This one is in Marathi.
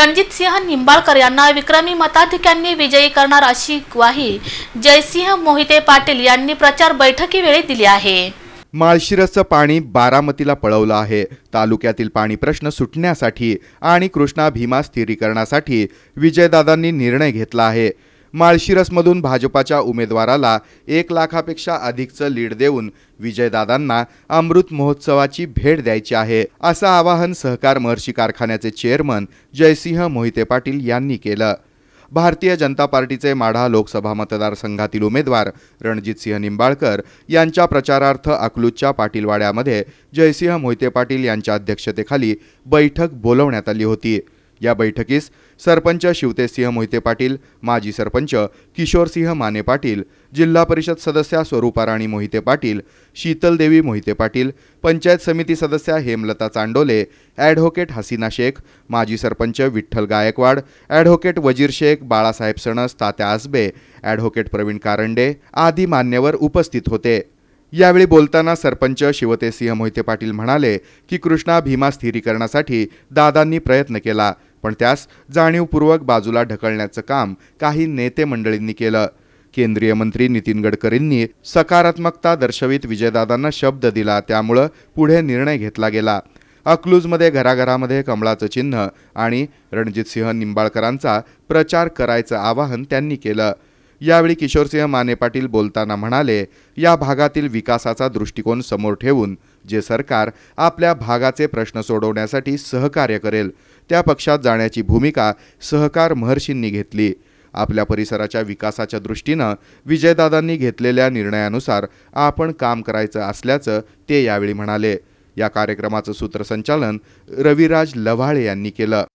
रणजितसिंह निंबाळकर यांना विक्रमी मताधिक्यांनी विजयी करणार अशी ग्वाही जयसिंह मोहिते पाटील यांनी प्रचार बैठकीवेळी दिली आहे. माळशिरसचं पाणी बारामतीला पळवलं आहे. तालुक्यातील पाणी प्रश्न सुटण्यासाठी आणि कृष्णा भीमा स्थिरीकरणासाठी विजयदादांनी निर्णय घेतला आहे. माळशिरसमधून भाजपाच्या उमेदवाराला एक लाखापेक्षा अधिकचं लीड देऊन विजयदादांना अमृत महोत्सवाची भेट द्यायची आहे असं आवाहन सहकार महर्षी कारखान्याचे चेअरमन जयसिंह मोहिते पाटील यांनी केलं. भारतीय जनता पार्टीचे माढा लोकसभा मतदारसंघातील उमेदवार रणजितसिंह निंबाळकर यांच्या प्रचारार्थ अकलूजच्या पाटीलवाड्यामध्ये जयसिंह मोहिते पाटील यांच्या अध्यक्षतेखाली बैठक बोलवण्यात आली होती. या बैठकीस सरपंच शिवतेसिंह मोहिते पाटील माजी सरपंच किशोरसिंह माने पाटील जिल्हा परिषद सदस्या स्वरूपाराणी मोहिते पाटील शीतलदेवी मोहिते पाटील पंचायत समिती सदस्या हेमलता चांडोले ॲडव्होकेट हसीना शेख माजी सरपंच विठ्ठल गायकवाड ॲडव्होकेट वजीर शेख बाळासाहेब सणस तात्या आसबे ॲडव्होकेट प्रवीण कारंडे आदी मान्यवर उपस्थित होते. यावेळी बोलताना सरपंच शिवतेसिंह मोहिते पाटील म्हणाले की कृष्णा भीमा स्थिरीकरणासाठी दादांनी प्रयत्न केला. पण त्यास जाणीवपूर्वक बाजूला ढकलण्याचं काम काही नेते मंडळींनी केलं. केंद्रीय मंत्री नितीन गडकरींनी सकारात्मकता दर्शवित विजयदादांना शब्द दिला त्यामुळं पुढे निर्णय घेतला गेला. अक्लूजमध्ये घराघरामध्ये कमळाचं चिन्ह आणि रणजितसिंह निंबाळकरांचा प्रचार करायचं आवाहन त्यांनी केलं. यावेळी किशोरसिंह माने पाटील बोलताना म्हणाले या भागातील विकासाचा दृष्टिकोन समोर ठेवून जे सरकार आपल्या भागाचे प्रश्न सोडवण्यासाठी सहकार्य करेल त्या पक्षात जाण्याची भूमिका सहकार महर्षींनी घेतली. आपल्या परिसराच्या विकासाच्या दृष्टीनं विजयदादांनी घेतलेल्या निर्णयानुसार आपण काम करायचं असल्याचं ते यावेळी म्हणाले. या कार्यक्रमाचं सूत्रसंचालन रविराज लव्हाळे यांनी केलं.